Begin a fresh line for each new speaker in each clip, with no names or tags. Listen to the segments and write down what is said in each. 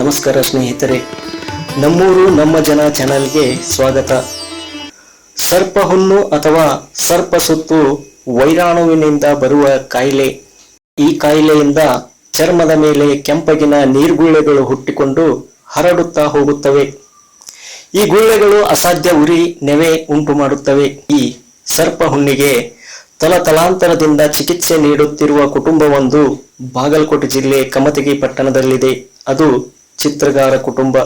ನಮಸ್ಕಾರ ಸ್ನೇಹಿತರೆ, ನಮ್ಮೂರು ನಮ್ಮ ಜನ ಚಾನಲ್ಗೆ ಸ್ವಾಗತ. ಸರ್ಪ ಹುಣ್ಣು ಅಥವಾ ಸರ್ಪ ಸುತ್ತು ವೈರಾಣುವಿನಿಂದ ಬರುವ ಕಾಯಿಲೆ. ಈ ಕಾಯಿಲೆಯಿಂದ ಚರ್ಮದ ಮೇಲೆ ಕೆಂಪಗಿನ ನೀರ್ಗುಳ್ಳೆಗಳು ಹುಟ್ಟಿಕೊಂಡು ಹರಡುತ್ತಾ ಹೋಗುತ್ತವೆ. ಈ ಗುಳ್ಳೆಗಳು ಅಸಾಧ್ಯ ಉರಿ, ನೆವೆ ಉಂಟು ಮಾಡುತ್ತವೆ. ಈ ಸರ್ಪ ಹುಣ್ಣಿಗೆ ತಲತಲಾಂತರದಿಂದ ಚಿಕಿತ್ಸೆ ನೀಡುತ್ತಿರುವ ಕುಟುಂಬವೊಂದು ಬಾಗಲಕೋಟೆ ಜಿಲ್ಲೆ ಕಮತಗಿ ಪಟ್ಟಣದಲ್ಲಿದೆ. ಅದು ಚಿತ್ರಗಾರ ಕುಟುಂಬ.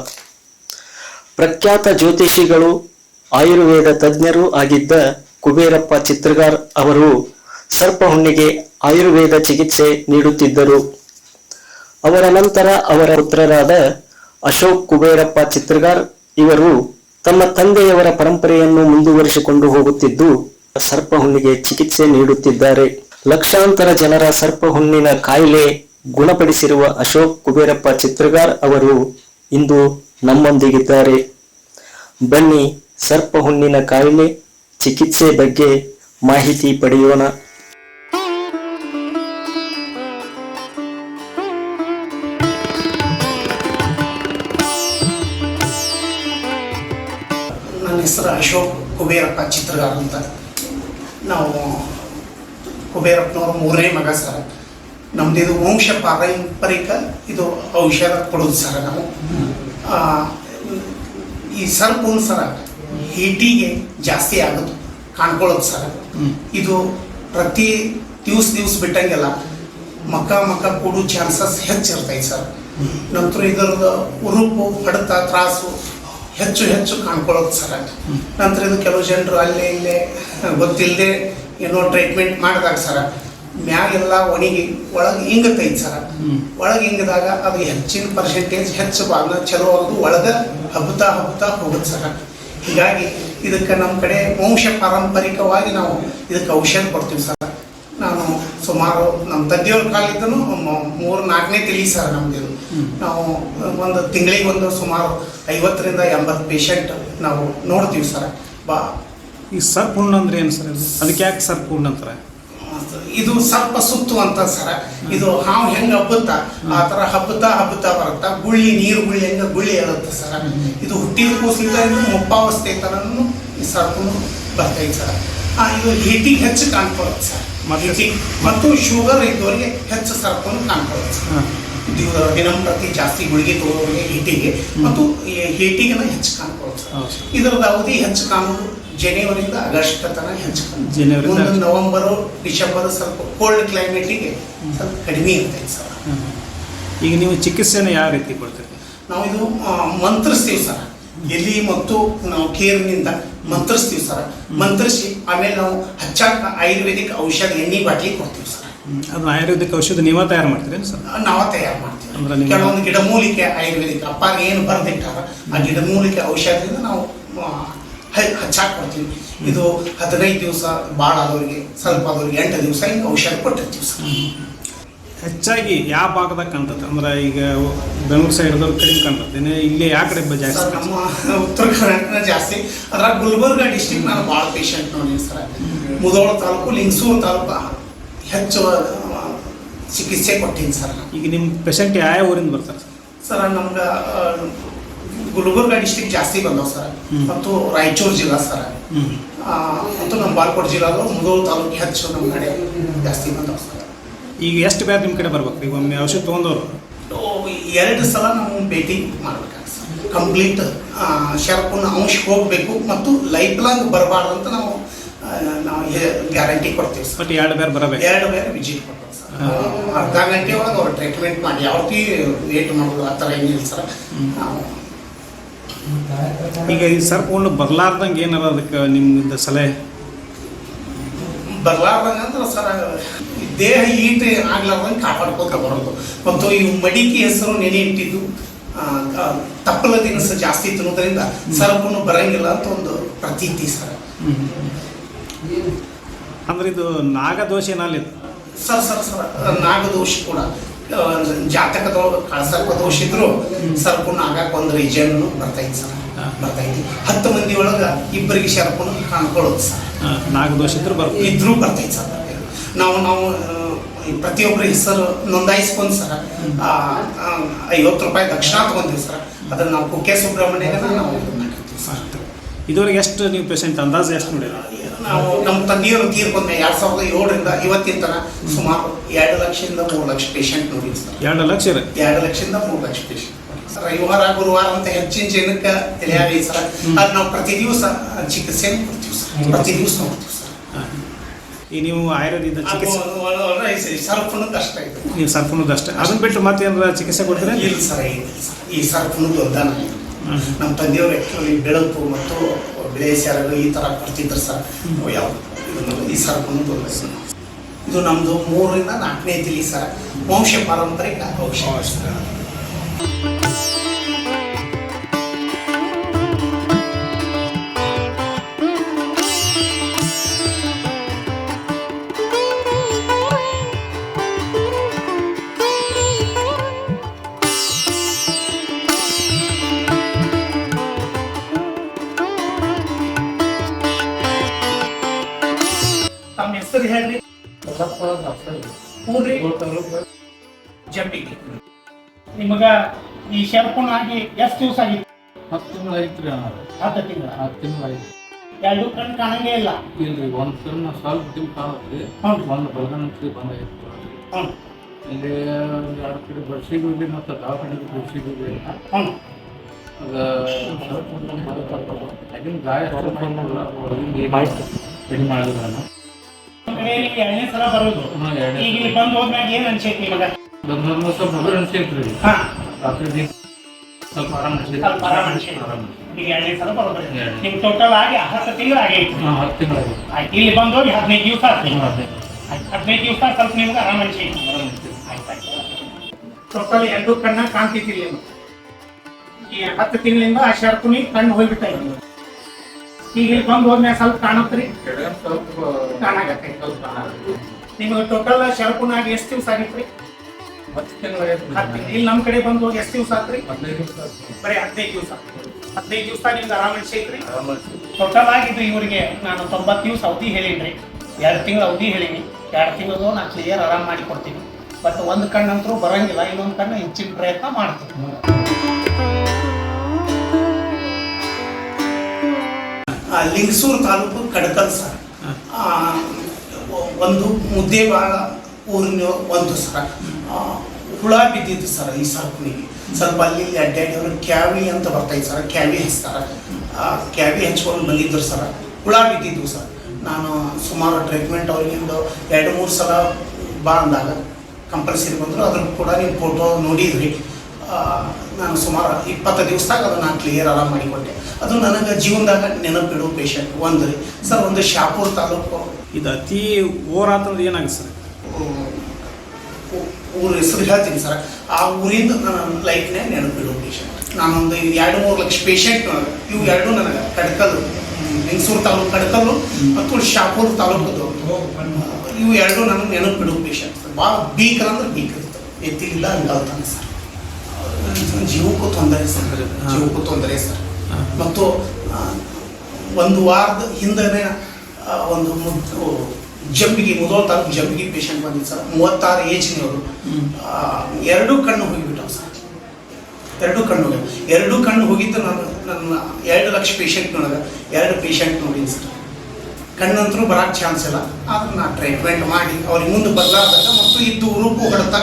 ಪ್ರಖ್ಯಾತ ಜ್ಯೋತಿಷಿಗಳು, ಆಯುರ್ವೇದ ತಜ್ಞರೂ ಆಗಿದ್ದ ಕುಬೇರಪ್ಪ ಚಿತ್ರಗಾರ್ ಅವರು ಸರ್ಪ ಹುಣ್ಣಿಗೆ ಆಯುರ್ವೇದ ಚಿಕಿತ್ಸೆ ನೀಡುತ್ತಿದ್ದರು. ಅವರ ನಂತರ ಅವರ ಪುತ್ರರಾದ ಅಶೋಕ್ ಕುಬೇರಪ್ಪ ಚಿತ್ರಗಾರ್ ಇವರು ತಮ್ಮ ತಂದೆಯವರ ಪರಂಪರೆಯನ್ನು ಮುಂದುವರಿಸಿಕೊಂಡು ಹೋಗುತ್ತಿದ್ದು, ಸರ್ಪ ಹುಣ್ಣಿಗೆ ಚಿಕಿತ್ಸೆ ನೀಡುತ್ತಿದ್ದಾರೆ. ಲಕ್ಷಾಂತರ ಜನರ ಸರ್ಪ ಹುಣ್ಣಿನ ಕಾಯಿಲೆ ಗುಣಪಡಿಸಿರುವ ಅಶೋಕ್ ಕುಬೇರಪ್ಪ ಚಿತ್ರಗಾರ್ ಅವರು ಇಂದು ನಮ್ಮೊಂದಿಗಿದ್ದಾರೆ. ಬನ್ನಿ ಸರ್ಪ ಹುಣ್ಣಿನ ಕಾಯಿಲೆ ಚಿಕಿತ್ಸೆ ಬಗ್ಗೆ ಮಾಹಿತಿ ಪಡೆಯೋಣ.
ನನ್ನ ಹೆಸರು ಅಶೋಕ್ ಕುಬೇರಪ್ಪ ಚಿತ್ರಗಾರ ಅಂತ. ನಾವು ಕುಬೇರಪ್ಪನವ್ರ ಮೂರನೇ ಮಗ ಸರ್. ನಮ್ದು ಇದು ವಂಶ ಪಾರಂಪರಿಕ ಇದು ಔಷಧ ಕೊಡೋದು ಸರ ನಾವು. ಈ ಸರ್ಪು ಸರ ಹೀಟಿಗೆ ಜಾಸ್ತಿ ಆಗೋದು ಕಾಣ್ಕೊಳ್ಳೋದು ಸರ. ಇದು ಪ್ರತಿ ದಿವ್ಸ ದಿವ್ಸ ಬಿಟ್ಟಂಗೆಲ್ಲ ಮಕ್ಕ ಮಕ್ಕ ಕೂಡೋ ಚಾನ್ಸಸ್ ಹೆಚ್ಚಿರ್ತೈತೆ ಸರ್. ನಂತರ ಇದರದ ಉರುಪು ಹೊಡೆತ ತ್ರಾಸು ಹೆಚ್ಚು ಹೆಚ್ಚು ಕಾಣ್ಕೊಳ್ಳೋದು ಸರ. ನಂತರ ಇದು ಕೆಲವು ಜನರು ಅಲ್ಲೇ ಇಲ್ಲೇ ಗೊತ್ತಿಲ್ಲದೆ ಏನೋ ಟ್ರೀಟ್ಮೆಂಟ್ ಮಾಡಿದಾಗ ಸರ. ಮ್ಯಾಗೆಲ್ಲ ಒಣಗಿ ಒಳಗೆ ಹಿಂಗತೈತಿ ಸರ. ಒಳಗೆ ಹಿಂಗದಾಗ ಅದು ಹೆಚ್ಚಿನ ಪರ್ಸೆಂಟೇಜ್ ಹೆಚ್ಚು ಭಾಗ ಚಲೋ ಅದು ಒಳಗೆ ಹಬ್ಬತಾ ಹಬ್ಬತಾ ಹೋಗುತ್ತೆ ಸರ. ಹೀಗಾಗಿ ಇದಕ್ಕೆ ನಮ್ಮ ಕಡೆ ವಂಶ ಪಾರಂಪರಿಕವಾಗಿ ನಾವು ಇದಕ್ಕೆ ಔಷಧ ಕೊಡ್ತೀವಿ ಸರ್. ನಾನು ಸುಮಾರು ನಮ್ಮ ತಂದೆಯವ್ರ ಕಾಲಿದ್ದನು ಮೂರು ನಾಲ್ಕನೇ ತಿಳಿ ಸರ್ ಇದು. ನಾವು ಒಂದು ತಿಂಗಳಿಗೆ ಒಂದು ಸುಮಾರು ಐವತ್ತರಿಂದ ಎಂಬತ್ತು ಪೇಷಂಟ್ ನಾವು ನೋಡ್ತೀವಿ ಸರ್. ಬಾ.
ಈ ಸರ್ಪೂರ್ಣ ಅಂದ್ರೆ ಏನು ಸರ್ ಅದಕ್ಕೆ ಯಾಕೆ ಸರ್ಪೂರ್ಣ ಅಂತಾರೆ
ಇದು ಸರ್ಪ ಸುತ್ತು ಅಂತ ಸರ. ಇದು ಹಾವು ಹೆಂಗ ಹಬ್ಬುತ್ತ? ಆ ತರ ಹಬ್ಬುತ್ತಾ ಹಬ್ಬುತ್ತಾ ಬರುತ್ತಾ? ಗುಳ್ಳಿ ನೀರು ಗುಳ್ಳಿ ಹೆಂಗ ಗುಳ್ಳಿ ಇರುತ್ತೆ ಸರ. ಇದು ಹುಟ್ಟಿದ ಕೂಸಿಂದ ಇದು ಮುಪ್ಪಾವಸ್ಥೆ ತನೂ ಈ ಸರ್ಪನು ಬರ್ತೈತೆ ಸರ. ಇದು ಹೀಟಿಂಗ್ ಹೆಚ್ಚು ಕಾಣ್ಕೊಳ್ಳುತ್ತೆ ಸರ್.
ಮದುವೆ
ಹೀಟಿಗೆ ಮತ್ತು ಶುಗರ್ ಇದ್ದವರಿಗೆ ಹೆಚ್ಚು ಸರ್ಪನು ಕಾಣ್ಕೊಳ್ಳುತ್ತೆ ಸರ್. ದಿನಂಪ್ರತಿ ಜಾಸ್ತಿ ಗುಳಿಗೆ ತೋರೋರಿಗೆ ಹೀಟಿಗೆ ಮತ್ತು ಹೀಟಿಗೆನ ಹೆಚ್ಚು ಕಾಣ್ಕೊಳ್ಳುತ್ತೆ. ಇದರದ ಅವಧಿ ಹೆಚ್ಚು ಕಾಣುವುದು ಜನವರಿಂದ ಆಗಸ್ಟ್ ತನಕ
ಹೆಚ್ಕೊಂಡು
ಒಂದು ನವೆಂಬರು ಡಿಸೆಂಬರ್ ಸ್ವಲ್ಪ ಕೋಲ್ಡ್ ಕ್ಲೈಮೇಟಿಗೆ ಸ್ವಲ್ಪ ಕಡಿಮೆ ಇರ್ತೈತೆ ಸರ್
ಈಗ ನೀವು ಚಿಕಿತ್ಸೆನ ಯಾವ ರೀತಿ ಕೊಡ್ತೀರಿ?
ನಾವು ಇದು ಮಂತ್ರಿಸ್ತೀವಿ ಸರ್. ಎಲ್ಲಿ ಮತ್ತು ನಾವು ಕೇರ್ನಿಂದ ಮಂತ್ರಿಸ್ತೀವಿ ಸರ್. ಮಂತ್ರಿಸಿ ಆಮೇಲೆ ನಾವು ಹಚ್ಚಾಕ ಆಯುರ್ವೇದಿಕ್ ಔಷಧ ಎಣ್ಣೆ ಬಾಟ್ಲಿ ಕೊಡ್ತೀವಿ ಸರ್.
ಅದು ಆಯುರ್ವೇದಿಕ್ ಔಷಧ ನೀವೇ ತಯಾರು ಮಾಡ್ತೀರಿ ಸರ್?
ನಾವ ತಯಾರು ಮಾಡ್ತೀವಿ. ಕೆಲವೊಂದು ಗಿಡಮೂಲಿಕೆ ಆಯುರ್ವೇದಿಕ್ ಅಪ್ಪಾಗ ಏನು ಬರೆದಿಟ್ಟಾರ ಆ ಗಿಡಮೂಲಿಕೆ ಔಷಧದಿಂದ ನಾವು ಹ- ಹಚ್ಚಾಕ್ ಕೊಡ್ತೀವಿ. ಇದು ಹದಿನೈದು ದಿವಸ ಭಾಳ ಆದವ್ರಿಗೆ ಸ್ವಲ್ಪ ಆದವ್ರಿಗೆ ಎಂಟು ದಿವಸ ಹಿಂಗೆ ಔಷಧ ಕೊಟ್ಟಿರ್ತೀವಿ ಸರ್.
ಹೆಚ್ಚಾಗಿ ಯಾವ ಭಾಗದಾಗ ಕಾಣ್ತದೆ ಅಂದ್ರೆ ಈಗ ಬೆಂಗಳೂರು ಸೈಡ್ದವ್ರು ಕಡಿಮೆ ಕಾಣ್ತದೆ ಇಲ್ಲಿ ಯಾವ ಕಡೆ ಜಾಸ್ತಿ?
ನಮ್ಮ ಉತ್ತರ ಕರ್ನಾಟಕ ಜಾಸ್ತಿ. ಅದ್ರಾಗ ಗುಲ್ಬರ್ಗ ಡಿಸ್ಟಿಕ್ ನಾನು ಭಾಳ ಪೇಷಂಟ್ ನೋಡಿ ಸರ್. ಮುದೋಳ ತಾಲೂಕು ಲಿಂಗಸೂರು ತಾಲೂಕು ಹೆಚ್ಚು ಚಿಕಿತ್ಸೆ ಕೊಟ್ಟೀನಿ ಸರ್.
ಈಗ ನಿಮ್ಮ ಪೇಷಂಟ್ ಯಾವ ಊರಿಂದ ಬರ್ತಾರೆ ಸರ್?
ಸರ್ ನಮ್ಗೆ ಗುಲ್ಬರ್ಗ ಡಿಸ್ಟಿಕ್ ಜಾಸ್ತಿ ಬಂದವು ಸರ್. ಮತ್ತು ರಾಯಚೂರು ಜಿಲ್ಲಾ ಸರ್. ಮತ್ತು ನಮ್ಮ ಬಾಲ್ಕೋಟ್ ಜಿಲ್ಲಾದ ಮುದೋಳ ತಾಲೂಕು ಹೆಚ್ಚು ನಮ್ಮ ಕಡೆ ಜಾಸ್ತಿ ಬಂದವು ಸರ್.
ಈಗ ಎಷ್ಟು ಬೇರೆ ನಿಮ್ಮ ಕಡೆ ಬರ್ಬೇಕು? ಈಗ ಒಮ್ಮೆ ಔಷಧ ತೊಗೊಂಡವ್ರು.
ಎರಡು ಸಲ ನಾವು ಭೇಟಿ ಮಾಡ್ಬೇಕಾಗ್ತದೆ ಸರ್. ಕಂಪ್ಲೀಟ್ ಶರ್ಪನ ಅಂಶ ಹೋಗಬೇಕು ಮತ್ತು ಲೈಫ್ ಲಾಂಗ್ ಬರಬಾರ್ದು ಅಂತ ನಾವು ನಾವು ಗ್ಯಾರಂಟಿ ಕೊಡ್ತೀವಿ ಸರ್.
ಬಟ್ ಎರಡು ಬೇರೆ ಬರಬೇಕು.
ಎರಡು ಬೇರೆ ವಿಸಿಟ್ ಕೊಡ್ತೀವಿ ಸರ್. ಅರ್ಧ ಗಂಟೆ ಒಳಗೆ ಅವ್ರು ಟ್ರೀಟ್ಮೆಂಟ್ ಮಾಡಿ ಯಾವತ್ತಿ ವೇಟ್ ಮಾಡೋದು ಆ ಥರ ಏನಿಲ್ಲ ಸರ್. ನಾವು
ಈಗ ಈ ಸರ್ಕೊಂಡು ಬರ್ಲಾರ್ದಂಗೆ ಏನಾರ ಅದಕ್ಕೆ ನಿಮ್ಮಿಂದ ಸಲಹೆ?
ಬರ್ಲಾರ್ದಂಗ ಅಂದ್ರೆ ಸರ್ ದೇಹ ಈಟ್ ಆಗ್ಲಾರ್ದಂಗೆ ಕಾಪಾಡ್ಕೋತ ಬರೋದು. ಮತ್ತು ಈ ಮಡಿಕೆ ಹೆಸರು ನೆನೆ ಇಟ್ಟಿದ್ದು ತಪ್ಪಲ ದಿನಸ ಜಾಸ್ತಿ ತಿನ್ನೋದ್ರಿಂದ ಸರ್ಪನು ಬರಂಗಿಲ್ಲ ಅಂತ ಒಂದು ಪ್ರತೀತಿ ಸರ್.
ಅಂದ್ರೆ ಇದು ನಾಗದೋಷ ಏನಲ್ಲಿ
ಸರ್ ಸರ್ ಸರ್ ನಾಗದೋಷ ಕೂಡ. ಜಾತಕದೊಳಗೆ ಕಳ್ಸಕ್ಕೆ ದೋಷಿದ್ರು ಸರ್ಪುನ ಆಗಕ್ಕೆ ಆಗಾಕ ಒಂದು ರೀಜನ್ ಬರ್ತೈತಿ ಸರ್. ಬರ್ತೈತಿ. ಹತ್ತು ಮಂದಿ ಒಳಗ ಇಬ್ಬರಿಗೆ ಸರ್ಪುನ ಕಾಣ್ಕೊಳ್ಳೋದು ಸರ್.
ದೋಷ ಇದ್ರು ಬರ್
ಇದ್ರೂ ಬರ್ತೈತಿ ಸರ್. ನಾವು ನಾವು ಪ್ರತಿಯೊಬ್ಬರ ಹೆಸರು ನೋಂದಾಯಿಸ್ಕೊಂಡು ಸರ್. ಐವತ್ತು ರೂಪಾಯಿ ದಕ್ಷಿಣ ತಗೊಂತೀವಿ ಸರ್. ಅದನ್ನ ನಾವು ಕುಕ್ಕೆ ಸುಬ್ರಹ್ಮಣ್ಯನ ನಾವು ಸರ್.
ಇದುವರೆಗೆ ಎಷ್ಟು ನೀವು ಪೇಷಂಟ್ ಅಂದಾಜು ಎಷ್ಟು ನೋಡಿರಿ?
ನಾವು ನಮ್ಮ ತಂದೆಯವರು ತೀರ್ಕೊಂಡ ಎರಡ್ ಸಾವಿರದ ಏಳರಿಂದ ಇವತ್ತಿನ ತನಕ ಸುಮಾರು ಎರಡು ಲಕ್ಷದಿಂದ ಮೂರು ಲಕ್ಷ ಪೇಷಂಟ್ ನೋಡಿದ್ವಿ ಸರ್.
ಎರಡು ಲಕ್ಷ
ಎರಡು ಲಕ್ಷದಿಂದ ಮೂರು ಲಕ್ಷ ಪೇಷಂಟ್ ರವಿವಾರ ಗುರುವಾರ ಅಂತ ಹೆಚ್ಚಿನ ಜನಕ್ಕೆ ತಿಳಿಯಾಗಿ ಸರ್. ಅದು ನಾವು ಪ್ರತಿ ದಿವಸ ಚಿಕಿತ್ಸೆ ಕೊಡ್ತೀವಿ ಸರ್. ಪ್ರತಿ ದಿವಸ ನೋಡ್ತೀವಿ ಸರ್.
ಈ ನೀವು ಆಯುರ್ವೇದ
ಅದು
ಚಿಕಿತ್ಸೆ
ಸರ್ಪನದ್ದು ಅಷ್ಟೇ
ನೀವು ಸರ್ಪನದ್ದು ಅಷ್ಟೇ ಅದನ್ನ ಬಿಟ್ಟು ಮತ್ತೆ ಚಿಕಿತ್ಸೆ ಕೊಡ್ತೀರಾ?
ಇಲ್ಲ ಸರ್ ಈ ಸರ್ಪನದ್ದು ದೊಡ್ಡನ ನಮ್ಮ ತಂದೆಯವರು ಆ್ಯಕ್ಚುಲಿ ಬೆಳಕು ಮತ್ತು ಬೆಳೆ ಸೆರಗು ಈ ಥರ ಕೊಡ್ತಿದ್ರು ಸರ್. ಯಾವ ಈ ಸರ್ ಬಂದು ಇದು ನಮ್ಮದು ಮೂರರಿಂದ ನಾಲ್ಕನೇ ತಿಳಿ ಸರ್. ವಂಶ ಪಾರಂಪರಿಕ ಔಷಧ ಊರ್ರಿ ಜಂಬಿಗೆ ನಿಮಗ ಈ ಶರ್ಪುನ್ ಆಗಿ ಎಷ್ಟು ದಿವಸ ಆಗಿತ್ತು
ಹತ್ತು ತಿಂಗಳು ಐತ್ರಿ ಅಣ್ಣ.
ಹತ್ತು ತಿಂಗಳ?
ಹತ್ತು ತಿಂಗಳು ಆಯ್ತು.
ಎರಡು ಕಣ್ಣು ಕಾಣಂಗೇ ಇಲ್ಲ.
ಇಲ್ರಿ ಒಂದು ಸಲ ಸ್ವಲ್ಪ ತಿಂಗಳು ಕಾಣತ್ರಿ. ಒಂದು ಬಂದ ಬಂದಾಗಿತ್ತು
ಹ್ಞೂ
ಇಲ್ಲಿ ಒಂದು ಎರಡು ಕಡೆ ಬಸ್ಸಿಗೂ ಇಲ್ಲಿ ಮತ್ತು ದವಾಖಾನೆಗೂ ಇಲ್ಲಿ
ಹ್ಞೂ
ಅದು ಗಾಯ ಸ್ವಲ್ಪ ಮಾಡಿದ್ರು
ಎರಡನೇ ಸಲ ಬರೋದು. ಈಗ ಇಲ್ಲಿ ಬಂದು ಹೋದ್ಮ್ಯಾಗ ಏನು ಅನ್ಸೈತಿ ನಿಮಗ?
ಸ್ವಲ್ಪ ಮೊದಲು ಅನ್ಸೈತ್ರಿ
ಹಾ.
ರಾತ್ರಿ ಸ್ವಲ್ಪ ಆರಾಮ ಅನ್ಸೈತಿ.
ಸ್ವಲ್ಪ ಆರಾಮ್ ಅನ್ಸೈತಿ.
ಆರಾಮ
ಈಗ ಎರಡನೇ ಸಲ ಬರೋದು
ಎರಡು.
ನಿಮ್ ಟೋಟಲ್ ಆಗಿ ಹತ್ತು ತಿಂಗಳು ಆಗೈತಿ.
ಹಾಂ ಹತ್ತು ತಿಂಗಳು
ಆಯ್ತು ಇಲ್ಲಿ ಬಂದು ಹೋಗಿ ಹದಿನೈದು ದಿವಸ ಆಯ್ತು ಹದಿನೈದು ದಿವಸ ಸ್ವಲ್ಪ ನಿಮ್ಗೆ ಆರಾಮ್ ಅನ್ಸೈತಿ. ಟೋಟಲ್ ಎರಡು ಕಣ್ಣ ಕಾಣ್ತಿದ್ದಿಲ್ಲ ಈ ಹತ್ತು ತಿಂಗಳಿಂದ ಆ ಶರ್ಪುನಿ ಕಣ್ಣು ಹೋಗ್ಬಿಟ್ಟ ಈಗ ಇಲ್ಲಿ ಬಂದು ಹೋದ್ಮ್ಯಾಗ ಸ್ವಲ್ಪ ಕಾಣತ್ರಿ ಕಾಣಾಗತ್ತೆ. ನಿಮಗೆ ಟೋಟಲ್ ಶರ್ಕುನಾಗಿ ಎಷ್ಟು ದಿವಸ ಆಗಿತ್ರಿ? ಇಲ್ಲಿ ನಮ್ಮ ಕಡೆ ಬಂದು ಹೋಗಿ ಎಷ್ಟು ದಿವಸ ಆತ್ರಿ. ಬರೀ ಹದಿನೈದು ದಿವಸ. ಹದಿನೈದು ದಿವಸ ನಿಮ್ಗೆ ಆರಾಮ್ ಅನ್ಸೈತ್ರಿ ಟೋಟಲ್ ಆಗಿದ್ದು ಇವರಿಗೆ ನಾನು ತೊಂಬತ್ತು ದಿವಸ ಅವಧಿ ಹೇಳಿನ್ರಿ. ಎರಡು ತಿಂಗಳ ಅವಧಿ ಹೇಳೀನಿ. ಎರಡು ತಿಂಗಳದು ನಾನು ಕ್ಲಿಯರ್ ಆರಾಮ್ ಮಾಡಿ ಕೊಡ್ತೀನಿ. ಬಟ್ ಒಂದು ಕಣ್ಣಂತರೂ ಬರಂಗಿಲ್ಲ. ಇನ್ನೊಂದು ಕಣ್ಣು ಹೆಚ್ಚಿನ ಪ್ರಯತ್ನ ಮಾಡ್ತೀನಿ. ಲಿಂಗಸೂರು ತಾಲೂಕು ಕಡಕಲ್ ಸರ್. ಒಂದು ಮುದ್ದೇಬಾಳ ಊರಿನ ಒಂದು ಸರ. ಹುಳ ಬಿದ್ದಿತ್ತು ಸರ್ ಈ ಸರ್ಕುನಿಗೆ ಸ್ವಲ್ಪ ಅಲ್ಲಿ ಇಲ್ಲಿ ಅಡ್ಡಾಡಿ ಅವರು ಕ್ಯಾವಿ ಅಂತ ಬರ್ತೈತೆ ಸರ್ ಕ್ಯಾವಿ ಹಚ್ತಾರ. ಆ, ಕ್ಯಾವಿ ಹಚ್ಕೊಂಡು ಬಂದಿದ್ರು ಸರ್. ಹುಳ ಬಿದ್ದಿದ್ವು ಸರ್. ನಾನು ಸುಮಾರು ಟ್ರೀಟ್ಮೆಂಟ್ ಅವ್ರಿಗೆ ಒಂದು ಎರಡು ಮೂರು ಸಲ ಬಾ ಅಂದಾಗ ಕಂಪಲ್ಸರಿ ಬಂದರು. ಅದ್ರ ಕೂಡ ನೀವು ಫೋಟೋ ನೋಡಿದ್ರಿ. ನಾನು ಸುಮಾರು ಇಪ್ಪತ್ತು ದಿವಸದಾಗ ಅದು ನಾನು ಕ್ಲಿಯರ್ ಎಲ್ಲ ಮಾಡಿಕೊಟ್ಟೆ ಅದು ನನಗೆ ಜೀವನದಾಗ ನೆನಪಿಡೋ ಪೇಷಂಟ್ ಒಂದು ರೀ. ಸರ್ ಒಂದು ಶಾಪೂರ್ ತಾಲೂಕು.
ಇದು ಅತಿ ಓರ್ ಆತಂದ್ರೆ ಏನಾಗುತ್ತೆ ಸರ್
ಊರ ಹೆಸರು ಹೇಳ್ತೀನಿ ಸರ್. ಆ ಊರಿಂದ ನನ್ನ ಲೈಫ್ನೇ ನೆನಪಿಡೋ ಪೇಷಂಟ್ ನಾನೊಂದು ಎರಡು ಮೂರು ಲಕ್ಷ ಪೇಷಂಟ್ ಇವು ಎರಡು ನನಗೆ. ಕಡ್ಕಲ್ಲು. ಮೈಸೂರು ತಾಲೂಕು ಕಡ್ಕಲ್ಲು ಮತ್ತು ಶಾಪೂರ್ ತಾಲೂಕದು ಇವು ಎರಡು ನನಗೆ ನೆನಪಿಡೋ ಪೇಷಂಟ್ ಭಾಳ ಬೀಕರ್ ಅಂದ್ರೆ ಬೀಕರ್ ಎತ್ತಿಲ್ಲ ಅಂತ ಸರ್. ಜೀವಕ್ಕೂ ತೊಂದರೆ ಸರ್ ಜೀವಕ್ಕೂ ತೊಂದರೆ ಸರ್ ಮತ್ತು ಒಂದು ವಾರದ ಹಿಂದನೇ ಒಂದು ಮುದ್ದು ಜಂಬಿಗೆ ಮೊದಲ ತಾಲೂಕು ಜಂಬಿಗೆ ಪೇಷಂಟ್ ಬಂದಿದ್ದು ಸರ್. ಮೂವತ್ತಾರು ಏಜ್ನವರು ಎರಡು ಕಣ್ಣು ಹೋಗಿಬಿಟ್ಟವು ಸರ್. ಎರಡು ಕಣ್ಣು ಹೋಗಿ ಎರಡು ಕಣ್ಣು ಹೋಗಿದ್ದು ನಾನು ನನ್ನ ಎರಡು ಲಕ್ಷ ಪೇಷಂಟ್ ನೋಡಿದೆ. ಎರಡು ಪೇಷಂಟ್ ನೋಡಿನಿ ಸರ್. ಕಣ್ಣಂತರೂ ಬರೋಕ್ಕೆ ಚಾನ್ಸ್ ಇಲ್ಲ. ಆದ್ರೆ ನಾನು ಟ್ರೀಟ್ಮೆಂಟ್ ಮಾಡಿ ಅವ್ರಿಗೆ ಮುಂದೆ ಬದಲಾದಾಗ ಮತ್ತು ಇದ್ದು ರೂಪು ಹೊಡೆತ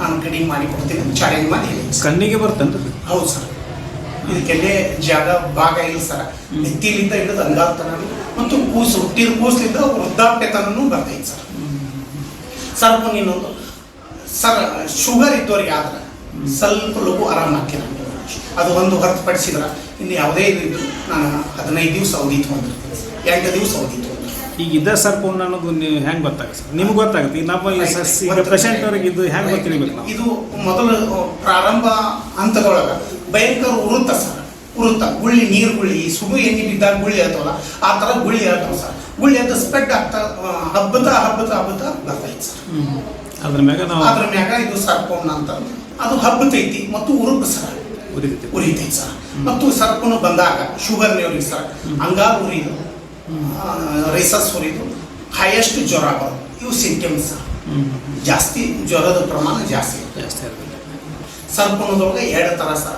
ನಾನು ಕಡಿಮೆ ಮಾಡಿ ಕೊಡ್ತೀನಿ ಚಾಲೆಂಜ್ ಮಾಡಿ ಹೇಳಿ.
ಕಣ್ಣಿಗೆ ಬರ್ತಂತ.
ಹೌದು ಸರ್. ಇದಕ್ಕೆಲ್ಲೇ ಜಾಗ ಭಾಗ ಇಲ್ಲ ಸರ್. ನೆತ್ತಿಲಿಂದ ಹಿಡಿದು ಅಂಗಾಲ್ತನ ಮತ್ತು ಕೂಸು ಹುಟ್ಟಿದ ಕೂಸಲಿಂದ ವೃದ್ಧಾಪ್ಯತನೂ ಬರ್ತೈತೆ ಸರ್. ಸರ್ ಇನ್ನೊಂದು. ಸರ್ ಶುಗರ್ ಇದ್ದವ್ರಿಗೆ ಆದ್ರೆ ಸ್ವಲ್ಪ ಲಘು ಆರಾಮ ಹಾಕಿರ ಅದು ಒಂದು ಹೊರತುಪಡಿಸಿದ್ರೆ ಇನ್ನು ಯಾವುದೇ ಇದು ಇದ್ದು ನಾನು ಹದಿನೈದು ದಿವಸ ಅವಧಿ ತೊಗೊಂಡಿರ್ತೀನಿ ಎಂಟು ದಿವಸ ಅವಧಿ ತೊಗೊಂಡಿರ್ತೀನಿ
ಈಗ ಇದ್ದ ಸರ್ಪವನ್ನು ಅನ್ನೋದು ನೀವು ಹೆಂಗೆ ಗೊತ್ತಾಗುತ್ತೆ ಸರ್? ನಿಮ್ಗೆ ಗೊತ್ತಾಗುತ್ತೆ. ಈಗ ನಮ್ಮ ಈ ಸ- ಈಗ ಪೇಷಂಟ್ ಅವ್ರಿಗೆ ಇದು ಹೆಂಗೆ ಗೊತ್ತಿರ್ಬೇಕು ನಾವು?
ಇದು ಮೊದಲು ಪ್ರಾರಂಭ ಹಂತದೊಳಗ ಭಯಂಕರ ಉರುತ್ತ ಸರ್. ಉರುತ್ತ. ಗುಳ್ಳಿ ನೀರು ಗುಳ್ಳಿ. ಸುಡು ಎಣ್ಣೆ ಬಿದ್ದಾಗ ಗುಳ್ಳಿ ಆತವಲ್ಲ ಆ ಥರ ಗುಳ್ಳಿ ಆಗ್ತಾವ ಸರ್. ಗುಳ್ಳಿ ಅಂತ ಸ್ಪ್ರೆಡ್ ಆಗ್ತಾ ಆ, ಹಬ್ಬದ ಹಬ್ಬದ ಹಬ್ಬದ ಬರ್ತೈತೆ ಸರ್.
ಅದ್ರ ಮ್ಯಾಗ ನಾವು
ಅದ್ರ ಮ್ಯಾಗ ಇದು ಸರ್ಪೋಣ ಅಂತ. ಅದು ಹಬ್ಬತೈತಿ ಮತ್ತು ಉರುಕ್ ಸರ್.
ಉರಿತೈತಿ.
ಉರಿತೈತಿ ಸರ್. ಮತ್ತು ಸರ್ಪನು ಬಂದಾಗ ಶುಗರ್ ಲೆವೆಲ್ ಸರ್. ಹಂಗಾರು ಉರಿದು ರೈಸಸ್ ಸುರಿದು ಹೈಯೆಸ್ಟ್ ಜ್ವರ ಬರೋದು. ಇವು ಸಿಂಟಮ್ಸ್ ಜಾಸ್ತಿ ಜ್ವರದ ಪ್ರಮಾಣ ಜಾಸ್ತಿ
ಜಾಸ್ತಿ
ಸರ್ಪಣದೊಳಗೆ ಎರಡು ಥರ ಸರ.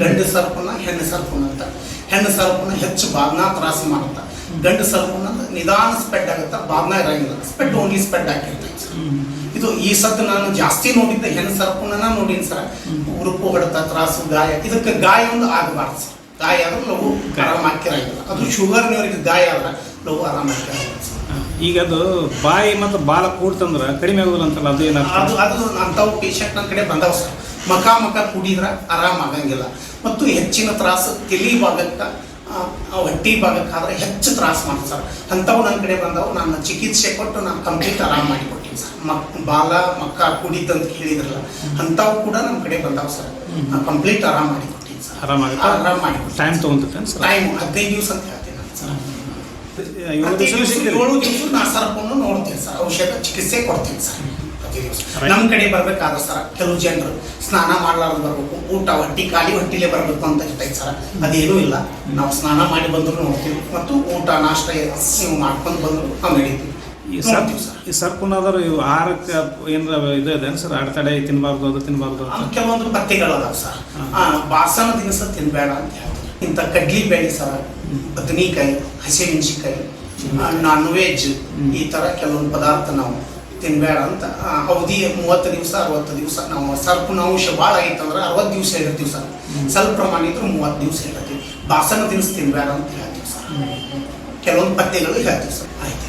ಗಂಡು ಸರ್ಪಣ ಹೆಣ್ಣು ಸರ್ಪಣ ಅಂತ. ಹೆಣ್ಣು ಸರ್ಪಣ ಹೆಚ್ಚು ಬಾದ್ನಾ ತ್ರಾಸ ಮಾಡುತ್ತೆ. ಗಂಡು ಸರ್ಪಣ ನಿಧಾನ ಸ್ಪೆಡ್ ಆಗುತ್ತೆ. ಬಾದ್ನ ಇರಂಗಿಲ್ಲ. ಸ್ಪೆಡ್ ಓನ್ಲಿ ಸ್ಪೆಡ್ ಆಗಿರುತ್ತೆ ಇದು ಈ ಸತ್ತು ನಾನು ಜಾಸ್ತಿ ನೋಡಿದ್ದೆ. ಹೆಣ್ಣು ಸರ್ಪಣನ ನೋಡಿನಿ ಸರ್. ಉರುಪು ಹೊಡೆತ ತ್ರಾಸು ಗಾಯ. ಇದಕ್ಕೆ ಗಾಯ ಒಂದು ಆಗಬಾರ್ದು ಸರ್. ಗಾಯ ಆದ್ರೆ ನಾವು ಆರಾಮ ಆಗ್ತಿರಂಗಿಲ್ಲ ಅದು ಶುಗರ್ನವ್ರಿಗೆ ಗಾಯ ಆದ್ರೆ ನಾವು ಆರಾಮ ಆಗ್ತಿರಂಗಿಲ್ಲ ಸರ್
ಈಗ ಅದು ಬಾಯಿ ಮತ್ತು ಬಾಲ ಕೂಡ್ತಂದ್ರೆ ಕಡಿಮೆ ಆಗೋದಿಲ್ಲ ಅಂತಲ್ಲ ಅದು ಏನಾಗ್ತದೆ
ಅದು ಅದು ಅಂಥವು ಪೇಷಂಟ್ ನನ್ನ ಕಡೆ ಬಂದವ ಸರ್. ಮಖ ಮಖ ಕುಡಿದ್ರೆ ಆರಾಮ ಆಗಂಗಿಲ್ಲ. ಮತ್ತು ಹೆಚ್ಚಿನ ತ್ರಾಸು ತಲೆ ಭಾಗಕ್ಕೆ ಆ, ಭಾಗಕ್ಕೆ ಹೊಟ್ಟಿ ಭಾಗಕ್ಕಾದ್ರೆ ಹೆಚ್ಚು ತ್ರಾಸ ಮಾಡ್ತಾರೆ ಸರ್. ಅಂಥವು ನನ್ನ ಕಡೆ ಬಂದವು. ನಾನು ಚಿಕಿತ್ಸೆ ಕೊಟ್ಟು ನಾನು ಕಂಪ್ಲೀಟ್ ಆರಾಮ ಮಾಡಿಕೊಟ್ಟಿನಿ ಸರ್. ಮಕ್ ಬಾಲ ಮಕ್ಕ ಕುಡಿತಂತ ಕೇಳಿದ್ರಲ್ಲ ಅಂಥವು ಕೂಡ ನಮ್ಮ ಕಡೆ ಬಂದವು ಸರ್. ನಾನು ಕಂಪ್ಲೀಟ್ ಆರಾಮ ಮಾಡಿಕೊಟ್ಟಿನಿ ಸರ್
ಆರಾಮಾಗುತ್ತೆ ಟೈಮ್ ತೊಗೊಂತೈತೆ ಸರ್?
ಟೈಮ್ ಹದಿನೈದು ದಿವಸ ಅಂತ ಹೇಳ್ತೀನಿ ನಾನು ಸರ್.
ಏಳು ದಿವಸ
ಏಳು ನಾ ಸರ್ಪನ್ನು ನೋಡ್ತೀನಿ ಸರ್. ಔಷಧ ಚಿಕಿತ್ಸೆ ಕೊಡ್ತೀನಿ ಸರ್ ನಮ್ಮ ಕಡೆ ಬರ್ಬೇಕಾದ್ರೆ ಸರ್ ಕೆಲವು ಜನರು ಸ್ನಾನ ಮಾಡ್ಲಾರ್ದು ಬರ್ಬೇಕು. ಊಟ ಹೊಟ್ಟಿ ಖಾಲಿ ಹೊಟ್ಟಿಲೆ ಬರಬೇಕು ಅಂತ ಇರ್ತೈತೆ ಸರ್. ಅದೇನೂ ಇಲ್ಲ. ನಾವು ಸ್ನಾನ ಮಾಡಿ ಬಂದ್ರು ನೋಡ್ತೀವಿ. ಮತ್ತು ಊಟ ನಾಷ್ಟ ನೀವು ಮಾಡ್ಕೊಂಡು ಬಂದ್ರು ನಾವು ನಡೀತೀವಿ.
ಈ ಸರ್ಪ್ ಈ ಸರ್ ಇವು ಆಹಾರಕ್ಕೆ ಏನಾರ ಇದು ಇದೆ ಸರ್? ಅಡೆತಡೆ ತಿನ್ನಬಾರ್ದು ಅದು ತಿನ್ನಬಾರ್ದು
ಕೆಲವೊಂದು ಪತ್ತೆಗಳದಾವ ಅದಾವ ಸರ್ ಆ, ಬಾಸನ ದಿನಸ ತಿನ್ಬೇಡ ಅಂತ ಹೇಳ್ತಾರೆ. ಇಂಥ ಕಡ್ಲಿ ಬೇಳೆ ಸರ ಬದನೆಕಾಯಿ ಹಸಿಮೆಣಸಿಕಾಯಿ ನಾನ್ ವೆಜ್ ಈ ಥರ ಕೆಲವೊಂದು ಪದಾರ್ಥ ನಾವು ತಿನ್ಬೇಡ ಅಂತ ಅವಧಿ ಮೂವತ್ತು ದಿವಸ ಅರವತ್ತು ದಿವಸ ನಾವು ಸರ್ಪನ ಅಂಶ ಭಾಳ ಆಗೈತಂದ್ರೆ ಅರವತ್ತು ದಿವಸ ಇರ್ತೀವಿ ಸರ್. ಸ್ವಲ್ಪ ಪ್ರಮಾಣ ಇದ್ರೆ ಮೂವತ್ತು ದಿವಸ ಇರ್ತೀವಿ ಬಾಸನ ದಿವಸ ತಿನ್ಬೇಡ ಅಂತ ಹೇಳ್ತೀವಿ ಸರ್. ಕೆಲವೊಂದು ಪತ್ತೆಗಳು ಹೇಳ್ತೀವಿ ಸರ್. ಆಯ್ತು.